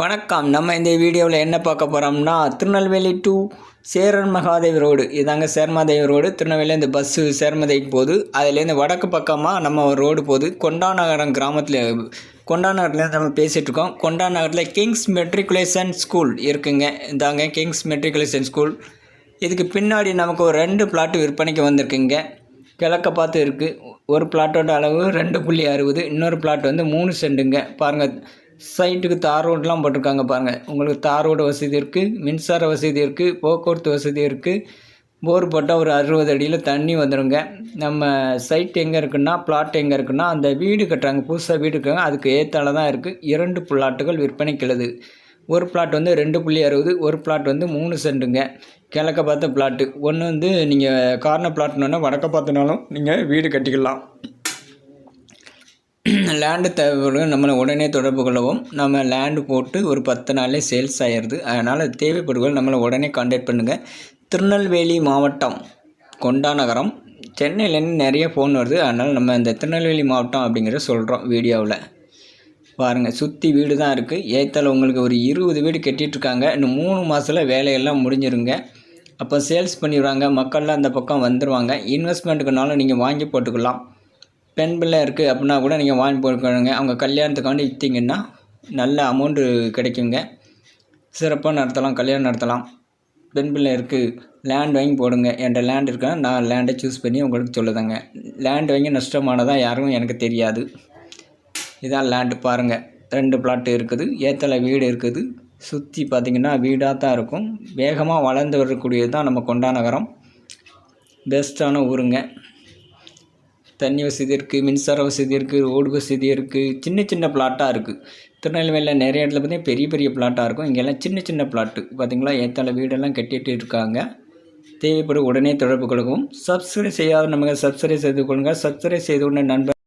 வணக்கம். நம்ம இந்த வீடியோவில் என்ன பார்க்க போகிறோம்னா திருநெல்வேலி டு சேரன் மகாதேவ் ரோடு இதாங்க சேர்மாதேவி ரோடு திருநெல்வேலியிலேருந்து பஸ்ஸு சேர்மதேவிக்கு போகுது அதுலேருந்து வடக்கு பக்கமாக நம்ம ஒரு ரோடு போகுது. கொண்டாநகரம் கிராமத்தில் கொண்டாநகர்லேருந்து நம்ம பேசிகிட்டு இருக்கோம். கொண்டாநகரத்தில் கிங்ஸ் மெட்ரிகுலேஷன் ஸ்கூல் இருக்குங்க. இதாங்க கிங்ஸ் மெட்ரிகுலேஷன் ஸ்கூல் இதுக்கு பின்னாடி நமக்கு ஒரு ரெண்டு பிளாட்டு விற்பனைக்கு வந்திருக்குங்க. கிழக்க பார்த்து இருக்குது ஒரு பிளாட்டோட அளவு ரெண்டு புள்ளி அறுபது இன்னொரு பிளாட் வந்து மூணு சென்டுங்க பாருங்கள் சைட்டுக்கு தார் ரோடெலாம் போட்டிருக்காங்க பாருங்கள் உங்களுக்கு தார் ரோடு வசதி இருக்குது மின்சார வசதி இருக்குது போக்குவரத்து வசதி இருக்குது போர் போட்டால் ஒரு அறுபது அடியில் தண்ணி வந்துடுங்க நம்ம சைட் எங்கே இருக்குன்னா பிளாட் எங்கே இருக்குன்னா அந்த வீடு கட்டுறாங்க. புதுசாக வீடு இருக்காங்க அதுக்கு ஏற்றால தான் இருக்குது இரண்டு பிளாட்டுகள் விற்பனைக்கிழது ஒரு பிளாட் வந்து ரெண்டு புள்ளி அறுபது ஒரு பிளாட் வந்து மூணு சென்ட்டுங்க. கிழக்க பார்த்த பிளாட்டு. ஒன்று வந்து நீங்கள் கார்னர் பிளாட்னோன்னா வடக்க பார்த்தனாலும் நீங்கள் வீடு கட்டிக்கலாம். லேண்டு தேவைப்படும். நம்மளை உடனே தொடர்பு கொள்ளவும் நம்ம லேண்டு போட்டு ஒரு பத்து நாள்லேயே சேல்ஸ் ஆயிடுது. அதனால் தேவைப்படுகள் நம்மளை உடனே காண்டாக்ட் பண்ணுங்கள் திருநெல்வேலி மாவட்டம் கொண்டா நகரம். சென்னையிலேருந்து நிறைய ஃபோன் வருது. அதனால் நம்ம இந்த திருநெல்வேலி மாவட்டம் அப்படிங்கிறத சொல்கிறோம் வீடியோவில். பாருங்கள் சுற்றி வீடு தான் இருக்குது ஏத்தால் உங்களுக்கு ஒரு இருபது வீடு கட்டிகிட்ருக்காங்க இன்னும் மூணு மாதத்தில் வேலையெல்லாம் முடிஞ்சிருங்க. அப்போ சேல்ஸ் பண்ணிடுவாங்க. மக்கள்லாம் அந்த பக்கம் வந்துடுவாங்க இன்வெஸ்ட்மெண்ட்டுக்குனாலும் நீங்கள் வாங்கி போட்டுக்கலாம். பெண் பிள்ளை இருக்குது அப்படின்னா கூட நீங்கள் வாங்கி போட்டுக்கணுங்க அவங்க கல்யாணத்துக்காண்டி விற்றீங்கன்னா நல்ல அமௌண்ட்டு கிடைக்குங்க. சிறப்பாக நடத்தலாம் கல்யாணம் நடத்தலாம். பெண் பிள்ளை இருக்குது லேண்ட் வாங்கி போடுங்க. என்கிட்ட லேண்ட் இருக்குன்னா நான் லேண்டை சூஸ் பண்ணி உங்களுக்கு சொல்லுதேங்க. லேண்ட் வாங்கி நஷ்டமானதாக யாரும் எனக்கு தெரியாது. இதான் லேண்டு பாருங்கள் ரெண்டு பிளாட்டு இருக்குது. ஏத்தலை வீடு இருக்குது. சுற்றி பார்த்திங்கன்னா வீடாக தான் இருக்கும். வேகமாக வளர்ந்து வரக்கூடியது தான் நம்ம கொண்டா நகரம். பெஸ்ட்டான ஊருங்க. தண்ணி வசதி இருக்குது மின்சார வசதி இருக்குது ரோடு வசதி இருக்குது சின்ன சின்ன பிளாட்டாக இருக்குது திருநெல்வேலியில் நிறைய இடத்துல பார்த்தீங்கன்னா பெரிய பெரிய பிளாட்டாக இருக்கும். இங்கெல்லாம் சின்ன சின்ன பிளாட்டு பார்த்திங்களா ஏத்தால வீடெல்லாம் கட்டிகிட்டு இருக்காங்க. தேவைப்படும் உடனே தொடர்பு கொடுக்கும் சப்ஸ்கிரைப் செய்யாத நமக்கு சப்ஸ்கிரைப் செய்து கொள்ளுங்கள் சப்ஸ்கிரைப் செய்து கொண்ட நண்பர்